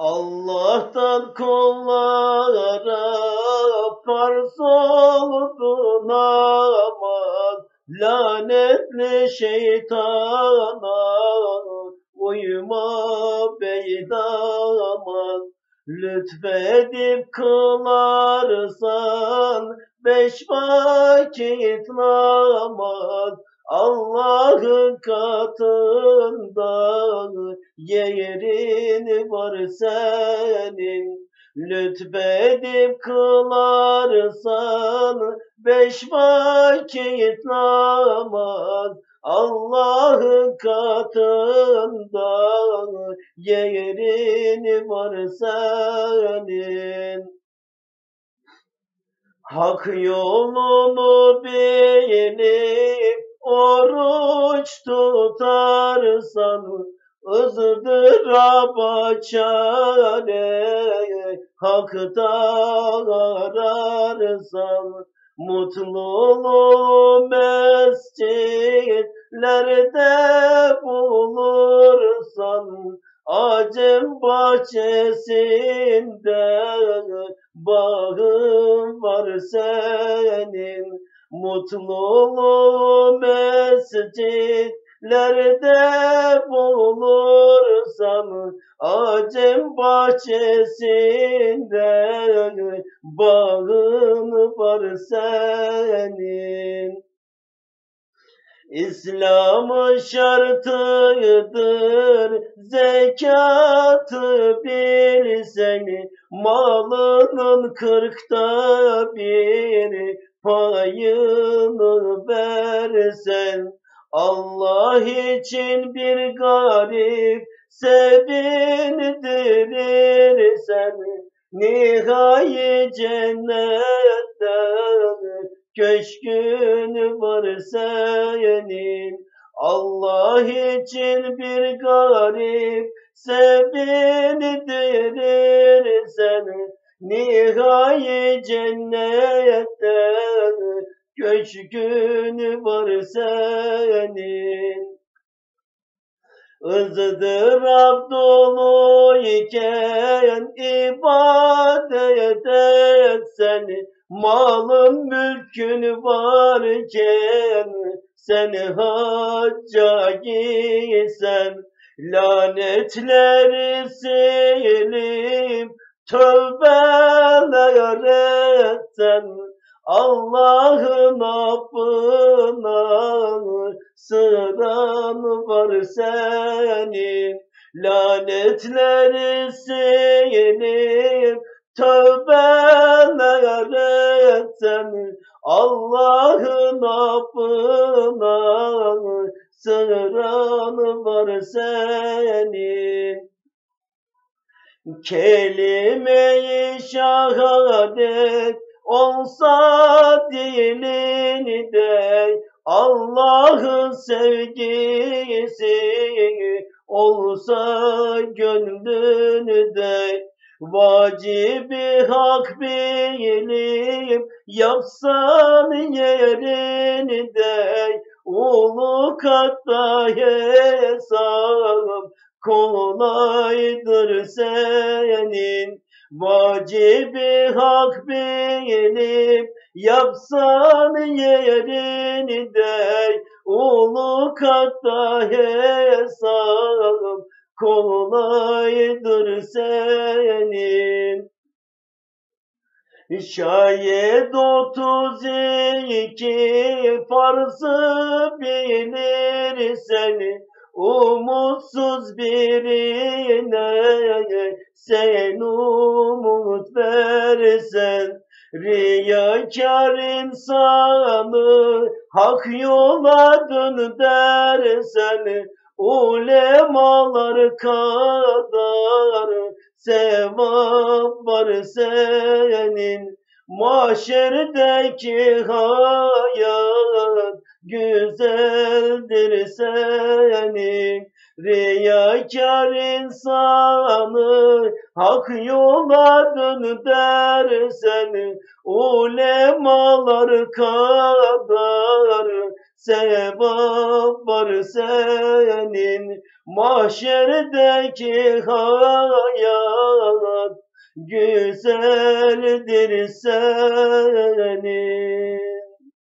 Allah'tan kollara farz oldu namaz Lanetli şeytana uyma beydamaz Lütfedip kılarsan beş vakit namaz. Allah'ın katında yerin var senin Lütfedip kılarsan beş vakit namaz Allah'ın katında yerin var senin. Hak yolunu bilip oruç tutarsan ızdıraba çare hakta ararsan mutluluğu mescitlerde bulursan Acem bahçesinde bağın var senin. Mutluluğu mescitlerde bulursan Acem bahçesinde bağın var senin. İslam'ın şartıdır zekatı bilseni malının kırkta bir payını versen Allah için bir garip sevindirirsen nihai cennetten köşkün var senin. Allah için bir garip sevindirirsen nihai cennetten köşkün var senin ızdırap dolu iken ibadet et seni. Malın mülkün varken sen hacca gitsen lanetleri silip tövbeler etsen. Allah'ın affına sıran var senin lanetleri silip tövbeler etsen Allah'ın affına sıran var senin. Kelime-i şehadet olsa dilinde Allah'ın sevgisi olsa gönlünde Vacibi hak bilip yapsan yerinde Ulu katta hesap kolaydır senin. Vacibi hak bilip yapsan yerinde Ulu katta hesap kolaydır senin. Şayet otuz iki farzı bilirsen umutsuz birine sen umut versen Riyakar insanı hak yola dön dersen Ulemalar kadar sevap var senin. Mahşerdeki hayat güzeldir senin Riyakar insanı hak yola dön dersen Ulemalar kadar sevap var senin mahşerdeki hayat güzeldir senin.